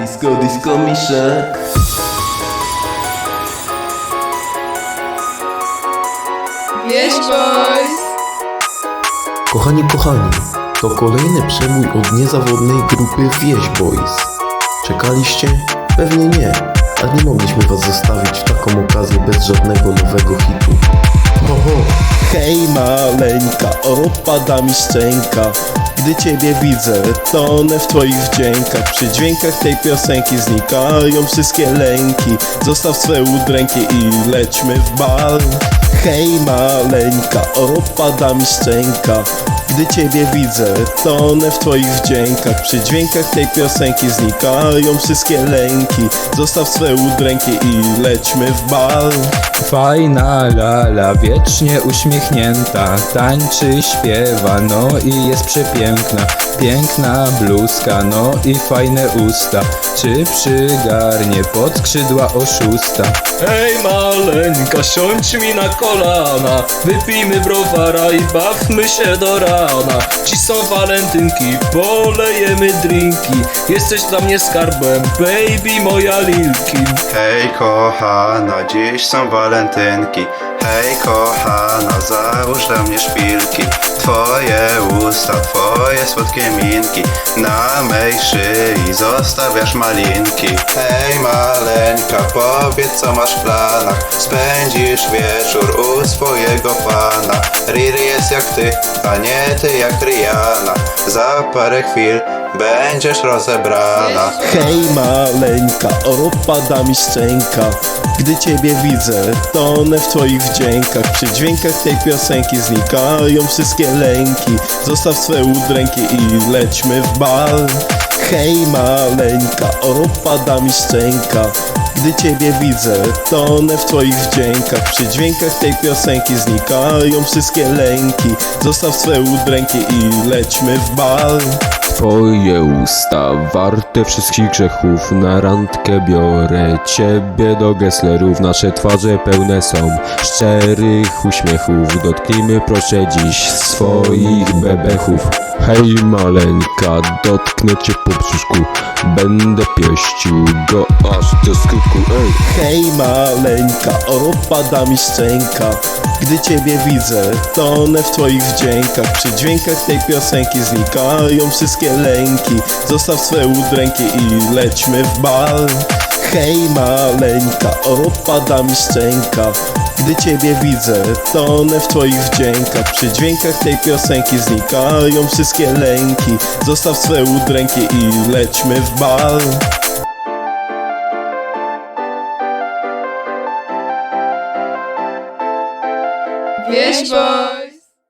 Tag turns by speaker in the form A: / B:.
A: Disco, disco, miszek.
B: Wieś boys!
A: Kochani, kochani, to kolejny przebój od niezawodnej grupy Wieś Boys. Czekaliście? Pewnie nie, a nie mogliśmy was zostawić w taką okazję bez żadnego nowego hitu. Ho, ho.
C: Hej maleńka, opada mi szczęka Gdy ciebie widzę, tonę w twoich wdziękach Przy dźwiękach tej piosenki znikają wszystkie lęki. Zostaw swe udręki i lećmy w bal. Hej maleńka, opada mi szczęka. Gdy ciebie widzę, tonę w twoich wdziękach Przy dźwiękach tej piosenki znikają wszystkie lęki. Zostaw swe udręki i lećmy w bal
D: Fajna lala, wiecznie uśmiechnięta. Tańczy, śpiewa, no i jest przepiękna. Piękna bluzka, no i fajne usta. Czy przygarnie pod skrzydła oszusta? Hej maleńka, siądź mi na kolana. Wypijmy browara i bawmy się do rana. Ci są walentynki, polejemy drinki. Jesteś dla mnie skarbem, baby moja lilki.
E: Hej kochana, dziś są walentynki Hej kochana, załóż dla mnie szpilki. Twoje usta, twoje słodkie minki. Na mej szyi zostawiasz malinki. Hej maleńka, powiedz co masz w planach. Spędzisz wieczór u swojego pana. Riri jest jak ty, a nie ty jak Rihanna. Za parę chwil będziesz rozebrana.
C: Hej maleńka, opada mi szczęka. Gdy ciebie widzę, tonę w twoich wdziękach. Przy dźwiękach tej piosenki znikają wszystkie lęki. Zostaw swe udręki i lećmy w bal. Hej maleńka, opada mi szczęka. Gdy ciebie widzę, tonę w twoich wdziękach. Przy dźwiękach tej piosenki znikają wszystkie lęki. Zostaw swe udręki i lećmy w bal
F: Twoje usta warte wszystkich grzechów Na randkę biorę ciebie do Gesslerów. Nasze twarze pełne są szczerych uśmiechów. Dotknijmy proszę dziś swoich bebechów. Hej maleńka, dotknę cię po brzuszku. Będę pieścił go aż do skutku Ej,
C: Hej maleńka, opada mi szczęka. Gdy ciebie widzę, tonę w twoich wdziękach. Przy dźwiękach tej piosenki znikają wszystkie lęki. Zostaw swe udręki i lećmy w bal. Hej maleńka, opada mi szczęka. Gdy ciebie widzę, tonę w twoich wdziękach. Przy dźwiękach tej piosenki znikają wszystkie lęki. Zostaw swe udręki i lećmy w bal.
B: Wieś boys!